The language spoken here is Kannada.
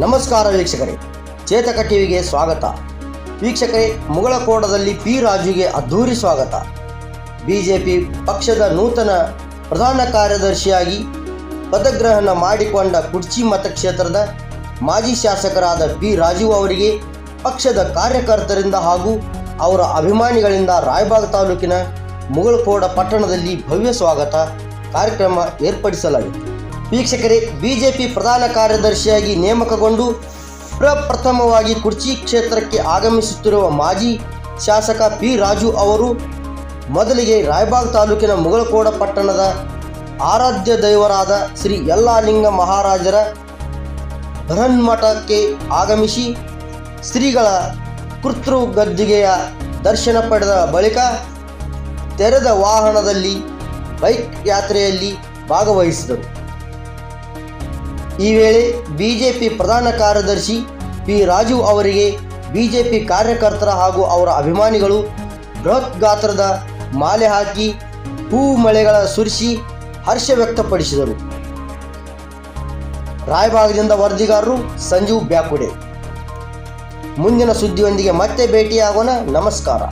ನಮಸ್ಕಾರ ವೀಕ್ಷಕರೇ. ಚೇತಕ ಟಿವಿಗೆ ಸ್ವಾಗತ. ವೀಕ್ಷಕರೇ ಮುಗಳಕೋಡದಲ್ಲಿ ಪಿ ರಾಜುಗೆ ಅದ್ಧೂರಿ ಸ್ವಾಗತ. ಬಿಜೆಪಿ ಪಕ್ಷದ ನೂತನ ಪ್ರಧಾನ ಕಾರ್ಯದರ್ಶಿಯಾಗಿ ಪದಗ್ರಹಣ ಮಾಡಿಕೊಂಡ ಕುರ್ಚಿ ಮತಕ್ಷೇತ್ರದ ಮಾಜಿ ಶಾಸಕರಾದ ಪಿ ರಾಜು ಅವರಿಗೆ ಪಕ್ಷದ ಕಾರ್ಯಕರ್ತರಿಂದ ಹಾಗೂ ಅವರ ಅಭಿಮಾನಿಗಳಿಂದ ರಾಯಬಾಗ್ ತಾಲೂಕಿನ ಮುಗಳಕೋಡ ಪಟ್ಟಣದಲ್ಲಿ ಭವ್ಯ ಸ್ವಾಗತ ಕಾರ್ಯಕ್ರಮ ಏರ್ಪಡಿಸಲಾಗಿತ್ತು. ವೀಕ್ಷಕರೇ, ಬಿಜೆಪಿ ಪ್ರಧಾನ ಕಾರ್ಯದರ್ಶಿಯಾಗಿ ನೇಮಕಗೊಂಡು ಪ್ರಪ್ರಥಮವಾಗಿ ಕುರ್ಚಿ ಕ್ಷೇತ್ರಕ್ಕೆ ಆಗಮಿಸುತ್ತಿರುವ ಮಾಜಿ ಶಾಸಕ ಪಿ ರಾಜು ಅವರು ಮೊದಲಿಗೆ ರಾಯಬಾಗ್ ತಾಲೂಕಿನ ಮುಗಳಕೋಡ ಪಟ್ಟಣದ ಆರಾಧ್ಯ ದೈವರಾದ ಶ್ರೀ ಯಲ್ಲಾಲಿಂಗ ಮಹಾರಾಜರ ಬೃಹನ್ಮಠಕ್ಕೆ ಆಗಮಿಸಿ ಶ್ರೀಗಳ ಕೃತೃ ಗದ್ದಿಗೆಯ ದರ್ಶನ ಪಡೆದ ಬಳಿಕ ತೆರೆದ ವಾಹನದಲ್ಲಿ ಬೈಕ್ ಯಾತ್ರೆಯಲ್ಲಿ ಭಾಗವಹಿಸಿದರು. ಈ ವೇಳೆ ಬಿಜೆಪಿ ಪ್ರಧಾನ ಕಾರ್ಯದರ್ಶಿ ಪಿ ರಾಜು ಅವರಿಗೆ ಬಿಜೆಪಿ ಕಾರ್ಯಕರ್ತರ ಹಾಗೂ ಅವರ ಅಭಿಮಾನಿಗಳು ಬೃಹತ್ ಗಾತ್ರದ ಮಾಲೆ ಹಾಕಿ ಹೂ ಮಳೆಗಳ ಸುರಿಸಿ ಹರ್ಷ ವ್ಯಕ್ತಪಡಿಸಿದರು. ರಾಯಭಾಗದಿಂದ ವರದಿಗಾರರು ಸಂಜೀವ್ ಬ್ಯಾಕುಡೆ. ಮುಂದಿನ ಸುದ್ದಿಯೊಂದಿಗೆ ಮತ್ತೆ ಭೇಟಿಯಾಗೋಣ. ನಮಸ್ಕಾರ.